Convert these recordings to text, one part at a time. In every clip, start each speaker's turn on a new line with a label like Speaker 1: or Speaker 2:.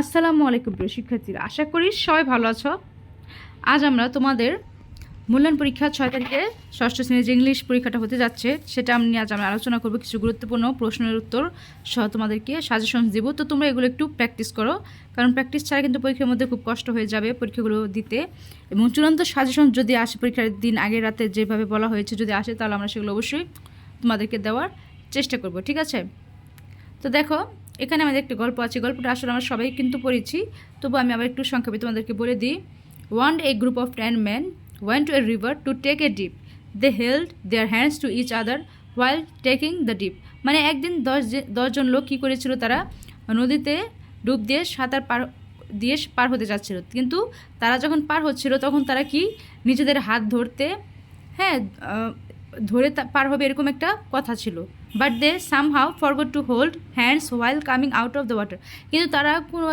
Speaker 1: আসসালামু আলাইকুম প্রিয় শিক্ষার্থীরা, আশা করি সবাই ভালো আছো। আজ আমরা তোমাদের মূল্যায়ন পরীক্ষা ছয় তারিখে ষষ্ঠ শ্রেণির যে ইংলিশ পরীক্ষাটা হতে যাচ্ছে। সেটা আমি আজ আমরা আলোচনা করব কিছু গুরুত্বপূর্ণ প্রশ্নের উত্তর সহ তোমাদেরকে সাজেশন দিব। তো তোমরা এগুলো একটু প্র্যাকটিস করো, কারণ প্র্যাকটিস ছাড়া কিন্তু পরীক্ষার মধ্যে খুব কষ্ট হয়ে যাবে পরীক্ষাগুলো দিতে। এবং চূড়ান্ত সাজেশন যদি আসে পরীক্ষার দিন আগের রাতে যেভাবে বলা হয়েছে যদি আসে, তাহলে আমরা সেগুলো অবশ্যই তোমাদেরকে দেওয়ার চেষ্টা করব, ঠিক আছে? তো দেখো এখানে আমাদের একটা গল্প আছে, গল্পটা আসলে আমরা সবাই কিন্তু পড়েছি। তবু আমি আবার একটু সংক্ষেপে তোমাদেরকে বলে দিই। One a group of ten man went to a river to take a dip they held their hands to each other while taking the dip মানে একদিন দশ দশজন লোক কী করেছিল তারা? নদীতে ডুব দিয়ে সাঁতার পার, দিয়ে পার হতে যাচ্ছিল কিন্তু তারা যখন পার হচ্ছিল তখন তারা কি নিজেদের হাত ধরতে হ্যাঁ ধরে পার হবে এরকম একটা কথা ছিল। But they somehow forgot to hold hands while coming out of the water কিন্তু তারা কোনো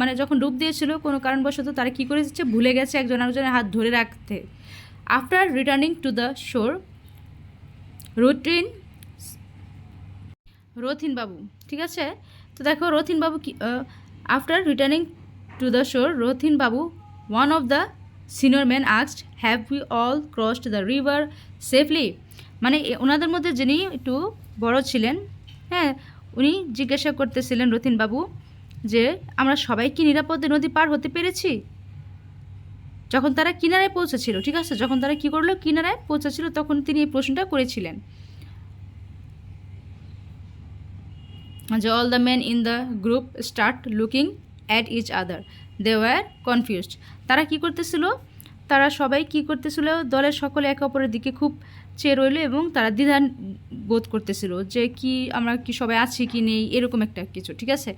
Speaker 1: মানে যখন ডুব দিয়েছিল, কোনো কারণবশত তারা কী করেছে ভুলে গেছে একজন আরেকজনের হাত ধরে রাখতে। After returning to the shore routine Rathin বাবু, ঠিক আছে? তো দেখো রথিন বাবু কি after returning two the shore Rathin Babu one of the senior man asked have we all crossed the river safely মানে ওনাদের মধ্যে যিনি একটু বড় ছিলেন হ্যাঁ উনি জিজ্ঞাসা করতেছিলেন রথিন বাবু যে, আমরা সবাই কি নিরাপদে নদী পার হতে পেরেছি? যখন তারা কিনারায় পৌঁছেছিল, ঠিক আছে, যখন তারা কি করল, কিনারায় পৌঁছেছিল, তখন তিনি এই প্রশ্নটা করেছিলেন। যে all the men in the group start looking at each other they were confused তারা কি করতেছিল? তারা সবাই কি করতেছিল? দলের সকলে একে অপরের দিকে খুব চেয়ে রইল এবং তারা দ্বিধান বোধ করতেছিল যে কি আমরা কি সবাই আছি কি নেই, এরকম একটা কিছু, ঠিক আছে?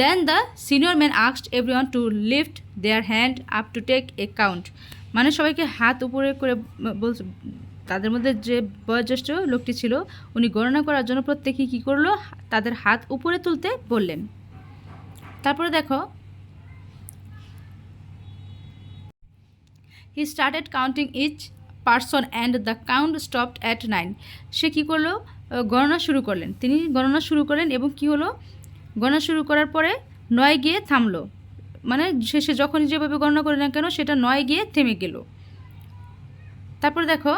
Speaker 1: Then the senior man asked every one to lift their hand up to take a count মানে সবাইকে হাত উপরে করে বল, তাদের মধ্যে যে বয়োজ্যেষ্ঠ লোকটি ছিল, উনি গণনা করার জন্য প্রত্যেকেই কী করল? তাদের হাত উপরে তুলতে বললেন। তারপরে দেখো he started counting each person and the count stopped at nine. সে কী করল? গণনা শুরু করলেন। তিনি গণনা শুরু করলেন এবং কি হলো? গণনা শুরু করার পরে নয় গিয়ে থামলো। মানে শেষে যখনই যেভাবে গণনা করে না কেন, সেটা নয় গিয়ে থেমে গেল। তারপর দেখো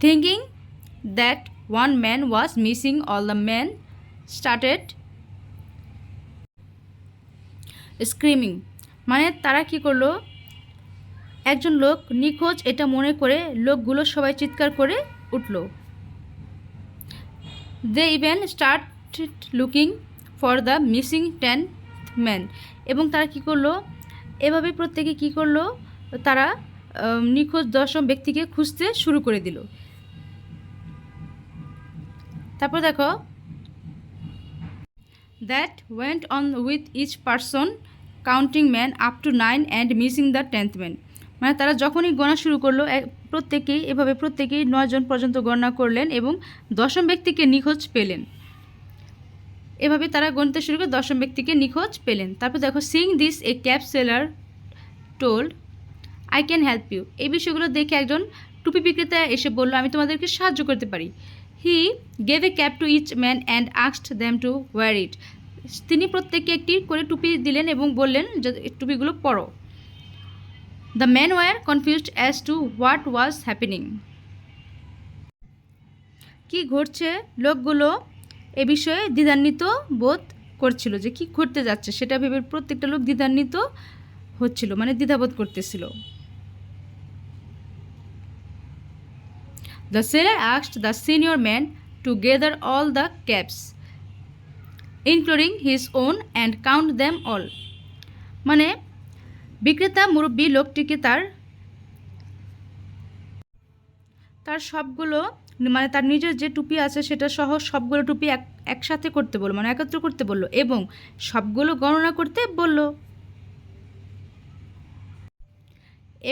Speaker 1: thinking that one man was missing all the man started screaming মানে তারা কি করল? একজন লোক নিখোঁজ এটা মনে করে লোকগুলো সবাই চিৎকার করে উঠল। They even start looking for the missing ten man এবং তারা কি করল? এভাবে প্রত্যেকে কি করল? তারা নিখোঁজ দশম ব্যক্তিকে খুঁজতে শুরু করে দিল। তারপর দেখো that went on with each person counting man up to nine and missing the tenth man মানে তারা যখনই গণনা শুরু করল প্রত্যেকেই, এভাবে প্রত্যেকেই নয়জন পর্যন্ত গণনা করলেন এবং দশম ব্যক্তিকে নিখোঁজ পেলেন। এভাবে তারা গণতে শুরু করে দশম ব্যক্তিকে নিখোঁজ পেলেন। তারপর দেখো seeing this a cab seller told I can help you এই বিষয়গুলো দেখে একজন টুপি বিক্রেতা এসে বলল, আমি তোমাদেরকে সাহায্য করতে পারি। He gave a cap to each man and asked them to wear it তিনি প্রত্যেককে একটি করে টুপি দিলেন এবং বললেন যে টুপিগুলো পরো। The man were confused as to what was happening কি ঘটছে? লোকগুলো এ বিষয়ে দ্বিধান্বিত বোধ করছিল যে কি ঘটতে যাচ্ছে। সেটা ভেবে প্রত্যেকটা লোক দ্বিধান্বিত হচ্ছিল মানে দ্বিধাবোধ করতেছিল। The sailor asked the senior man to gather all the caps, including his own, and count them all. মানে বিক্রেতা, মুরব্বী লোকটিকে তার তার সবগুলো মানে তার নিজের যে টুপি আছে সেটা সহ সবগুলো টুপি এক, একসাথে করতে বলল মানে একত্র করতে বলল এবং সবগুলো গণনা করতে বলল।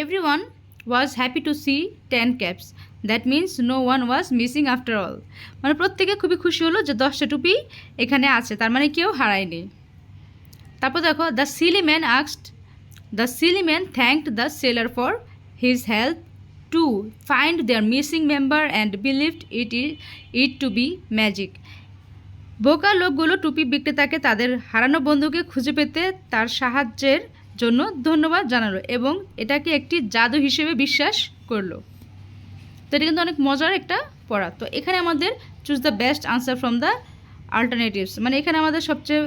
Speaker 1: Everyone was happy to see ten caps that means no one was missing after all মানে প্রত্যেকে খুবই খুশি হলো যে দশটা টুপি এখানে আছে, তার মানে কেউ হারায়নি। তারপর দেখো the silly man asked silly man thanked the seller for his help to find their missing member and believed it it to be magic বোকা লোকগুলো টুপি বিক্রেতাকে তাদের হারানো বন্ধুকে খুঁজে পেতে তার সাহায্যের জন্য ধন্যবাদ জানালো এবং এটাকে একটি জাদু হিসেবে বিশ্বাস করল। তো এটা কিন্তু অনেক মজার একটা পড়া। তো এখানে আমাদের choose the best answer from the alternatives মানে এখানে আমাদের সবচেয়ে,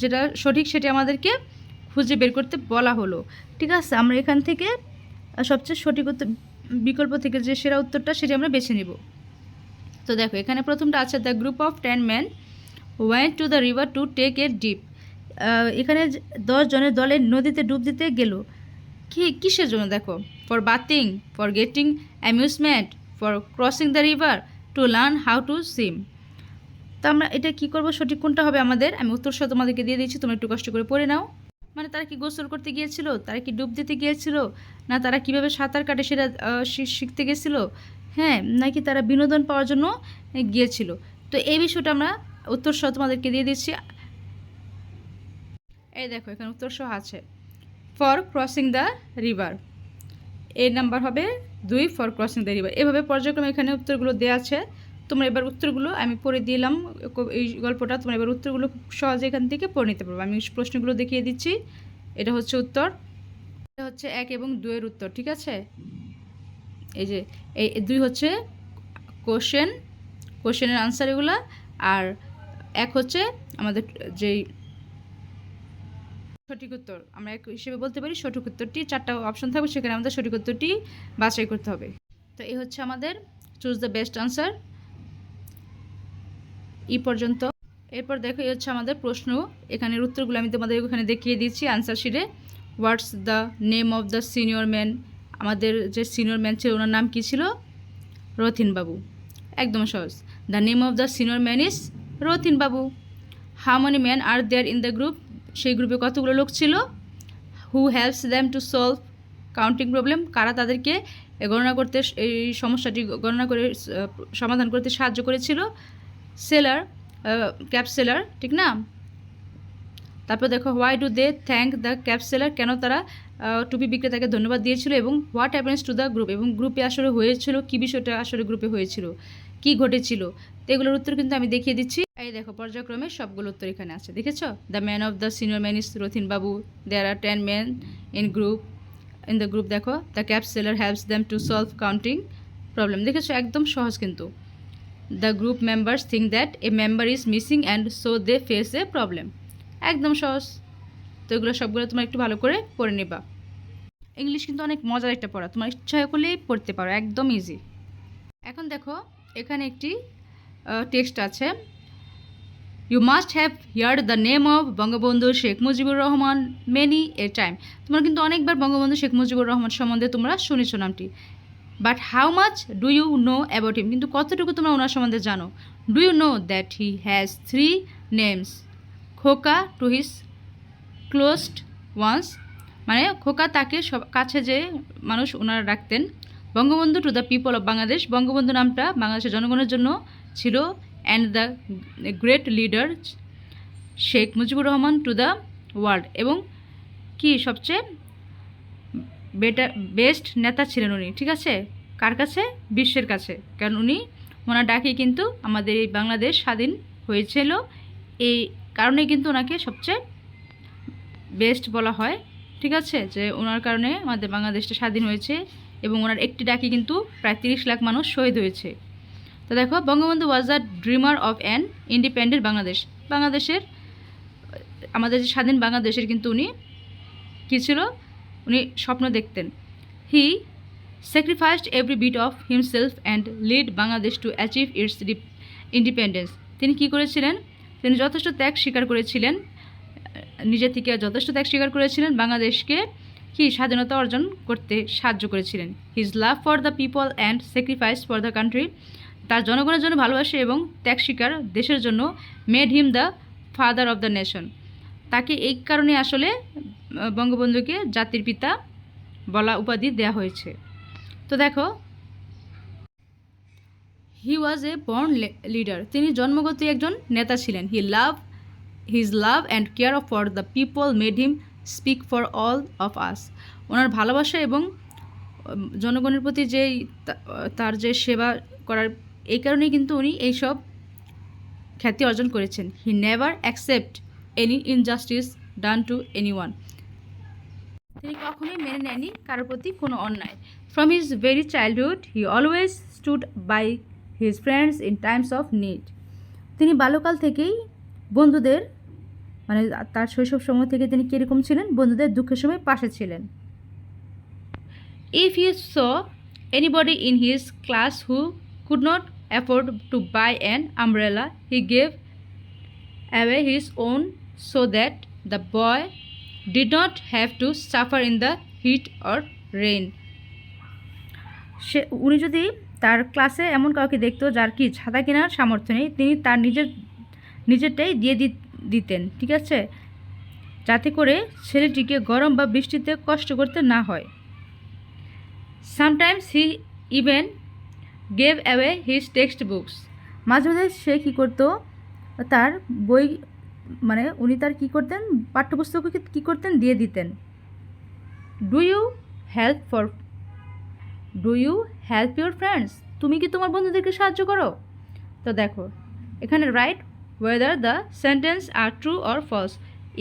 Speaker 1: যেটা সঠিক সেটি আমাদেরকে খুঁজে বের করতে বলা হলো। ঠিক আছে, আমরা এখান থেকে সবচেয়ে সঠিক উত্তর, বিকল্প থেকে যে সেরা উত্তরটা সেটি আমরা বেছে নিব। তো দেখো, এখানে প্রথমটা আছে the group of ten man went to the river to take a dip এখানে দশ জনের দলে নদীতে ডুব দিতে গেল। কি, কিসের জন্য দেখো? For bathing for getting amusement for crossing the river to learn how to swim তো আমরা এটা কি করব? সঠিক কোনটা হবে আমাদের? আমি উত্তর সহ তোমাদেরকে দিয়ে দিচ্ছি তোমরা একটু কষ্ট করে পড়ে নাও। মানে তারা কি গোসল করতে গিয়েছিল? তারা কি ডুব দিতে গিয়েছিল? না তারা কীভাবে সাঁতার কাটে সেটা শিখতে গেছিল? হ্যাঁ নাকি তারা বিনোদন পাওয়ার জন্য গিয়েছিল? তো এই বিষয়টা আমরা উত্তর সহ তোমাদেরকে দিয়ে দিচ্ছি। এই দেখো, এখানে উত্তর সহ আছে। ফর ক্রসিং দ্য রিভার এই নাম্বার হবে দুই ফর ক্রসিং দ্য রিভার এভাবে পর্যায়ক্রমে এখানে উত্তরগুলো দেওয়া আছে। তোমরা এবার উত্তরগুলো আমি পড়ে দিলাম এই গল্পটা তোমরা এবার উত্তরগুলো খুব সহজে এখান থেকে পড়ে নিতে পারবে। আমি প্রশ্নগুলো দেখিয়ে দিচ্ছি। এটা হচ্ছে উত্তর। এটা হচ্ছে এক এবং দুইয়ের উত্তর, ঠিক আছে? এই যে, এই দুই হচ্ছে কোশ্চেন কোশ্চেনের আনসার এগুলো, আর এক হচ্ছে আমাদের যেই সঠিক উত্তর। আমরা এক হিসেবে বলতে পারি সঠিক উত্তরটি, চারটা অপশন থাকবে, সেখানে আমাদের সঠিক উত্তরটি বাছাই করতে হবে। তো এই হচ্ছে আমাদের choose the best answer E পর্যন্ত। এরপর দেখো, এই হচ্ছে আমাদের প্রশ্ন। এখানের উত্তরগুলো আমি তোমাদের ওখানে দেখিয়ে দিচ্ছি আনসার শিটে what's the name of the senior man আমাদের যে সিনিয়র ম্যান ছিল, ওনার নাম কী ছিল? রথিন বাবু একদম সহজ। The name of the senior man is Rathin Babu how many man are there in the group সেই গ্রুপে কতগুলো লোক ছিল? Who helps them to solve counting problem কারা তাদেরকে গণনা করতে, এই সমস্যাটি গণনা করে সমাধান করতে সাহায্য করেছিল? সেলার ক্যাব সেলার, ঠিক না? তারপর দেখো why do they thank the cap seller কেন তারা টুপি বিক্রেতাকে ধন্যবাদ দিয়েছিল এবং what happens to the group এবং গ্রুপে আসলে হয়েছিল, কী বিষয়টা আসলে গ্রুপে হয়েছিল? কি ঘটেছিল? এগুলোর উত্তর কিন্তু আমি দেখিয়ে দিচ্ছি। এই দেখো, পর্যায়ক্রমে সবগুলো উত্তর এখানে আছে, দেখেছ? The man of the senior man is Rathin Babu there are ten man in group in the group দেখো the cap seller helps them to solve counting problem দেখেছ? একদম সহজ কিন্তু। The group members think that a member is missing and so they face a problem একদম সহজ। তো এগুলো সবগুলো তোমরা একটু ভালো করে পড়ে নেবা। ইংলিশ কিন্তু অনেক মজার একটা পড়া। তোমার ইচ্ছা করলেই পড়তে পারো, একদম ইজি এখন দেখো, এখানে একটি টেক্সট আছে। You must have heard the name of Bangabandhu Sheikh Mujibur Rahman many a time তোমরা কিন্তু অনেকবার বঙ্গবন্ধু শেখ মুজিবুর রহমান সম্বন্ধে তোমরা শুনেছো নামটি। But how much do you know about him কিন্তু কতটুকু তোমরা ওনার সম্বন্ধে জানো? Do you know that he has three names Khoka to his closed ones মানে খোকা তাকে সব কাছে যে মানুষ ওনারা রাখতেন। Bangabandhu to the people of Bangladesh Bangabandhu নামটা বাংলাদেশের জনগণের জন্য ছিল। And the great leader Sheikh Mujibur Rahman to the world এবং কি সবচেয়ে বেটার বেস্ট নেতা ছিলেন উনি, ঠিক আছে? কার কাছে? বিশ্বের কাছে। কারণ উনি ওনার ডাকে কিন্তু আমাদের এই বাংলাদেশ স্বাধীন হয়েছিল। এই কারণে কিন্তু ওনাকে সবচেয়ে বেস্ট বলা হয়। ঠিক আছে? যে ওনার কারণে আমাদের বাংলাদেশটা স্বাধীন হয়েছে এবং ওনার একটি ডাকে কিন্তু প্রায় তিরিশ লাখ মানুষ শহীদ হয়েছে। তো দেখো, Bangabandhu was the dreamer of an independent Bangladesh. বাংলাদেশের, আমাদের যে স্বাধীন বাংলাদেশের কিন্তু উনি কী ছিল? উনি স্বপ্ন দেখতেন। He sacrificed every bit of himself and lead Bangladesh to achieve its independence তিনি কি করেছিলেন? তিনি যথেষ্ট ত্যাগ স্বীকার করেছিলেন। নিজে থেকে যথেষ্ট ত্যাগ স্বীকার করেছিলেন। বাংলাদেশকে কি স্বাধীনতা অর্জন করতে সাহায্য করেছিলেন। His love for the people and sacrifice for the country তার জনগণের জন্য ভালোবাসে এবং ত্যাগ স্বীকার দেশের জন্য made him the father of the nation তাকে এই কারণে আসলে, বঙ্গবন্ধুকে জাতির পিতা বলা উপাধি দেয়া হয়েছে। তো দেখো। হি ওয়াজ এ বর্ন লিডার তিনি জন্মগত একজন নেতা ছিলেন। He love his love and care of for the people made him speak for all of us ওনার ভালোবাসা এবং জনগণের প্রতি যে তার যে সেবা করার, এই কারণেই কিন্তু উনি এইসব খ্যাতি অর্জন করেছেন। He never accept any injustice done to any one তিনি কখনোই মেনে নেননি কারোর প্রতি কোনো অন্যায়। From his very childhood he always stood by his friends in times of need তিনি বাল্যকাল থেকেই বন্ধুদের মানে তার শৈশব সময় থেকে তিনি কীরকম ছিলেন? বন্ধুদের দুঃখের সময় পাশে ছিলেন। If he saw anybody in his class who could not afford to buy an umbrella, he gave away his own so that the boy did not have to suffer in the heat or rain. সে, উনি যদি তার ক্লাসে এমন কাউকে দেখতো যার কি ছাতা কেনার সামর্থ্য নেই, তিনি তার নিজের, নিজেরটাই দিয়ে দিতেন, ঠিক আছে? যাতে করে ছেলেটিকে গরম বা বৃষ্টিতে কষ্ট করতে না হয়। Sometimes he even gave away his text books মাঝে মাঝে সে কী করতো? তার বই মানে উনি তার কী করতেন? পাঠ্যপুস্তককে কী করতেন? দিয়ে দিতেন। Do you help for do you help your friends তুমি কি তোমার বন্ধুদেরকে সাহায্য করো? তো দেখো, এখানে write whether the sentence are true or false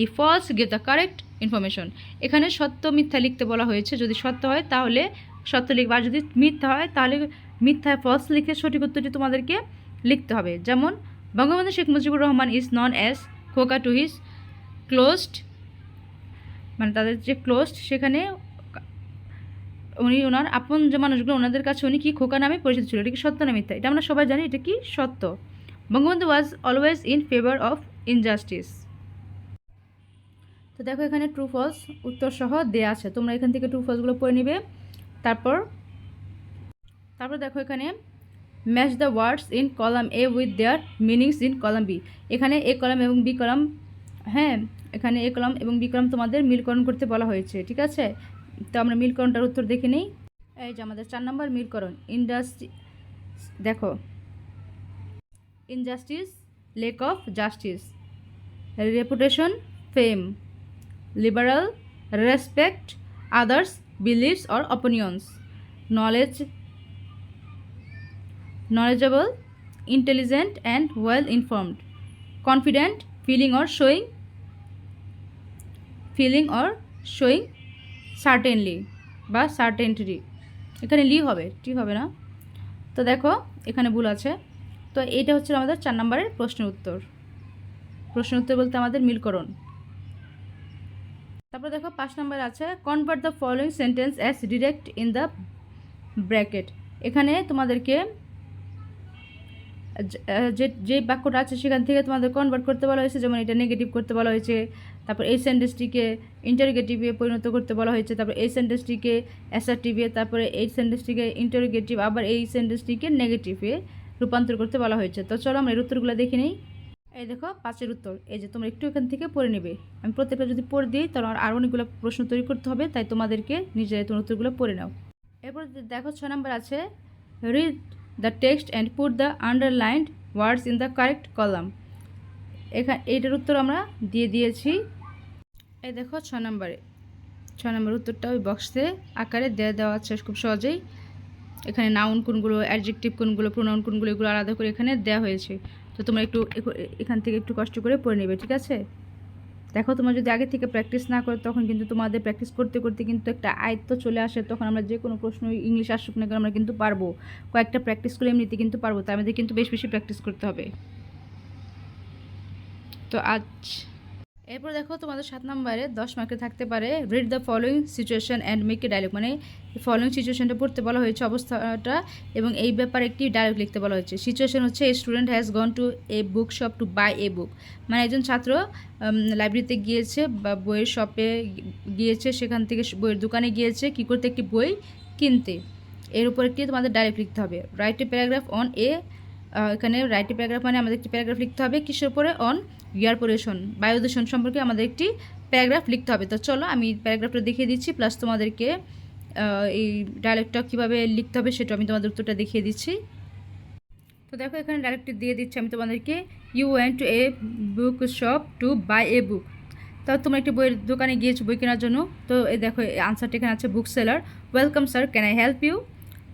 Speaker 1: E false give the correct information এখানে সত্য, মিথ্যা লিখতে বলা হয়েছে। যদি সত্য হয়, তাহলে সত্য লিখবে। আর যদি মিথ্যা হয়, তাহলে মিথ্যা ফলস লিখে সঠিক উত্তরটি তোমাদেরকে লিখতে হবে। যেমন, Bangabandhu Sheikh Mujibur Rahman is known as Khoka to his closed মানে তাদের যে ক্লোজড সেখানে উনি ওনার আপন যে মানুষগুলো, ওনাদের কাছে উনি কি খোকা নামে পরিচিত ছিল? এটা কি সত্য না মিথ্যা? এটা আমরা সবাই জানি, এটা কি সত্য? Bangabandhu was always in favour of injustice. তো দেখো এখানে ট্রু, ফলস, উত্তর সহ দেয়া আছে। তোমরা এখান থেকে ট্রু, ফলসগুলো পড়ে নিবে। তারপর তারপর দেখো এখানে match the words in column A with their meanings in column B এখানে এ কলাম এবং বি কলাম হ্যাঁ এখানে এ কলাম এবং বি কলাম তোমাদের মিলকরণ করতে বলা হয়েছে, ঠিক আছে? তো আমরা মিলকরণটার উত্তর দেখে নিই। এই যে আমাদের চার নম্বর মিলকরণ ইন্ডাস্ট্রি দেখো। Injustice lack of justice reputation fame liberal respect others believes or opinions knowledge knowledgeable, intelligent, and well informed, confident, feeling or showing, feeling or showing certainly বা সার্টেনটি এখানে লি হবে ঠিক হবে না। তো দেখো এখানে ভুল আছে। তো এইটা হচ্ছে আমাদের চার নম্বরের প্রশ্নের উত্তর। প্রশ্নের উত্তর বলতে আমাদের মিলকরণ। তারপর দেখো পাঁচ নম্বর আছে convert the following sentence as direct in the bracket এখানে তোমাদেরকে যে- যে বাক্যটা আছে সেখান থেকে তোমাদের কনভার্ট করতে বলা হয়েছে, যেমন এটা নেগেটিভ করতে বলা হয়েছে, তারপর এই সেন্টেন্সটিকে ইন্টারোগেটিভে পরিণত করতে বলা হয়েছে, তারপর এই সেন্টেন্সটিকে অ্যাসার্টিভে তারপরে এই সেন্টেন্সটিকে ইন্টারোগেটিভ আবার এই সেন্টেন্সটিকে নেগেটিভে রূপান্তর করতে বলা হয়েছে। তো চলো আমরা এর উত্তরগুলো দেখে নিই। এই দেখো, পাঁচের উত্তর, এই যে তোমরা একটু এখান থেকে পড়ে নেবে। আমি প্রত্যেকটা যদি পড়ে দিই, তাহলে আমার আরও অনেকগুলো প্রশ্ন তৈরি করতে হবে, তাই তোমাদেরকে নিজেরাই তোমার উত্তরগুলো পড়ে নাও। এরপর দেখো ছ নম্বর আছে, read the text and put the underlined words in the correct column এখানে এইটার উত্তর আমরা দিয়ে দিয়েছি। এই দেখো, ছ নম্বরে। ছ নম্বর উত্তরটা ওই বক্সে আকারে দেওয়া দেওয়া আছে খুব সহজেই। এখানে নাউন কোনগুলো অ্যাডজেক্টিভ কোনগুলো প্রোনাউন কোনগুলো এগুলো আলাদা করে এখানে দেওয়া হয়েছে। তো তোমরা একটু এখান থেকে একটু কষ্ট করে পড়ে নেবে, ঠিক আছে? দেখো, তোমরা যদি আগে থেকে প্র্যাকটিস না করো, তখন কিন্তু তোমাদের প্র্যাকটিস করতে করতে কিন্তু একটা আয়ত্ত চলে আসে। তখন আমরা যে কোনো প্রশ্ন ইংলিশ আসুক না কেন আমরা কিন্তু পারব। কয়েকটা প্র্যাকটিস করে এমনিতে কিন্তু পারব তাই আমাদের কিন্তু বেশ বেশি প্র্যাকটিস করতে হবে। তো আজ এরপর দেখো তোমাদের সাত নম্বরে দশ মার্কে থাকতে পারে read the following situation and make a dialogue মানে ফলোয়িং সিচুয়েশনটা পড়তে বলা হয়েছে অবস্থাটা এবং এই ব্যাপারে একটি ডায়লগ লিখতে বলা হয়েছে। সিচুয়েশন হচ্ছে a student has gone to a book shop to buy a book মানে একজন ছাত্র লাইব্রেরিতে গিয়েছে বা বইয়ের শপে গিয়েছে, সেখান থেকে বইয়ের দোকানে গিয়েছে, কি করতে একটি বই কিনতে। এর উপর একটি তোমাদের ডাইরেক্ট লিখতে হবে। Write a paragraph on a এখানে রাইট প্যারাগ্রাফ মানে আমাদের একটি প্যারাগ্রাফ লিখতে হবে। কিসের উপরে? অন ইয়ার পলিউশন বায়ু দূষণ সম্পর্কে আমাদের একটি প্যারাগ্রাফ লিখতে হবে। তো চলো, আমি প্যারাগ্রাফটা দেখিয়ে দিচ্ছি প্লাস তোমাদেরকে এই ডাইরেক্টটা কীভাবে লিখতে হবে সেটা আমি তোমাদের উত্তরটা দেখিয়ে দিচ্ছি। তো দেখো, এখানে ডাইরেক্টটি দিয়ে দিচ্ছি আমি তোমাদেরকে। You went to a book shop to buy a book তো তোমরা একটি বইয়ের দোকানে গিয়েছো, বই কেনার জন্য? তো এই দেখো আনসারটা এখানে আছে book seller welcome sir can I help you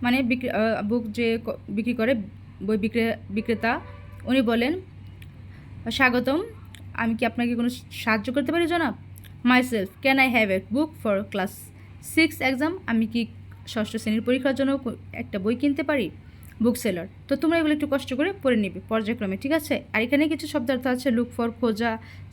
Speaker 1: মানে বিক্রি বুক যে বিক্রি করে বই বিক্রে, বিক্রেতা, উনি বলেন, স্বাগতম, আমি কি আপনাকে কোনো সাহায্য করতে পারি, জনাব? Myself can I have a book for class six exam আমি কি ষষ্ঠ শ্রেণির পরীক্ষার জন্য একটা বই কিনতে পারি? বুক সেলার তো তোমরা এগুলো একটু কষ্ট করে পড়ে নিবে, পর্যায়ক্রমে, ঠিক আছে? আর এখানে কিছু শব্দার্থ আছে লুক ফর খোঁজা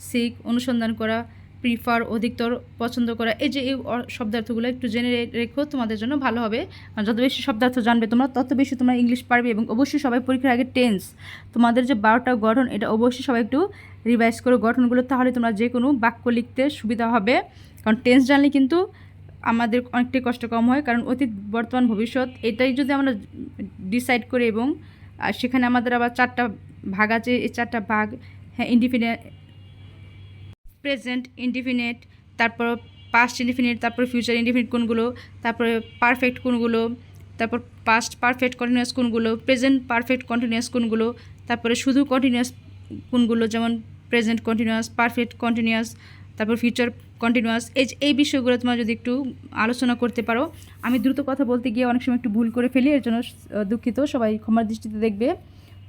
Speaker 1: সিক অনুসন্ধান করা প্রিফার অধিকতর পছন্দ করা। এই যে এই শব্দার্থগুলো একটু জেনে রেখো, তোমাদের জন্য ভালো হবে। যত বেশি শব্দার্থ জানবে তোমরা, তত বেশি তোমরা ইংলিশ পারবে এবং অবশ্যই সবাই পরীক্ষার আগে টেন্স তোমাদের যে বারোটা গঠন, এটা অবশ্যই সবাই একটু রিভাইজ করো গঠনগুলো, তাহলে তোমরা যে কোনো বাক্য লিখতে সুবিধা হবে। কারণ টেন্স জানলে কিন্তু আমাদের অনেকটাই কষ্ট কম হয়, কারণ অতীত, বর্তমান, ভবিষ্যৎ, এটাই যদি আমরা ডিসাইড করি এবং সেখানে আমাদের আবার চারটা ভাগ আছে, এই চারটা ভাগ হ্যাঁ ইন্ডিফিনিট প্রেজেন্ট ইন্ডিফিনিট তারপর পাস্ট ইন্ডিফিনিট তারপর ফিউচার ইন্ডিফিনিট কোনগুলো, তারপরে পারফেক্ট কোনগুলো, তারপর পাস্ট পারফেক্ট কন্টিনিউয়াস কোনগুলো প্রেজেন্ট পারফেক্ট কন্টিনিউয়াস কোনগুলো, তারপরে শুধু কন্টিনিউয়াস কোনগুলো, যেমন প্রেজেন্ট কন্টিনিউয়াস পারফেক্ট কন্টিনিউয়াস তারপর ফিউচার কন্টিনিউয়াস এই এই বিষয়গুলো তোমরা যদি একটু আলোচনা করতে পারো, আমি দ্রুত কথা বলতে গিয়ে অনেক সময় একটু ভুল করে ফেলি, এর জন্য দুঃখিত, সবাই ক্ষমার দৃষ্টিতে দেখবে।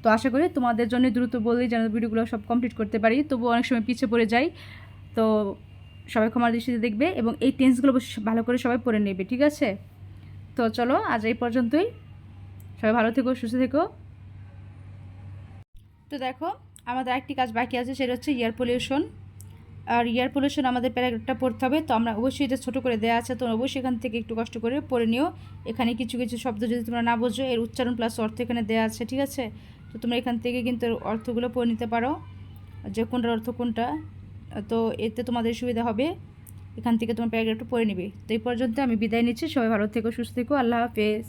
Speaker 1: তো আশা করি তোমাদের জন্য দ্রুত বলেই যেন ভিডিওগুলো সব কমপ্লিট করতে পারি, তবুও অনেক সময় পিছিয়ে পড়ে যাই। তো সবাই ক্ষমার দৃষ্টিতে দেখবে এবং এই টেন্সগুলো ভালো করে সবাই পড়ে নেবে, ঠিক আছে? তো চলো, আজ এই পর্যন্তই। সবাই ভালো থেকো, সুস্থ থেকো। তো দেখো, আমাদের একটি কাজ বাকি আছে, সেটা হচ্ছে এয়ার পলিউশন। আর এয়ার পলিউশন আমাদের প্যারাগ্রাফটা পড়তে হবে, তো আমরা অবশ্যই এটা ছোটো করে দেওয়া আছে, তো অবশ্যই এখান থেকে একটু কষ্ট করে পড়ে নিও। এখানে কিছু কিছু শব্দ যদি তোমরা না বোঝো, এর উচ্চারণ প্লাস অর্থ এখানে দেওয়া আছে, ঠিক আছে? তো তোমরা এখান থেকে কিন্তু অর্থগুলো পড়ে নিতে পারো। যে কোনটার অর্থ কোনটা? তো এতে তোমাদের সুবিধা হবে। এখান থেকে তোমার প্যারাগ্রাফটা পড়ে নিবে। তো এই পর্যন্ত আমি বিদায় নিচ্ছি। সবাই ভালো থেকো, সুস্থ থেকো। আল্লাহ হাফেজ।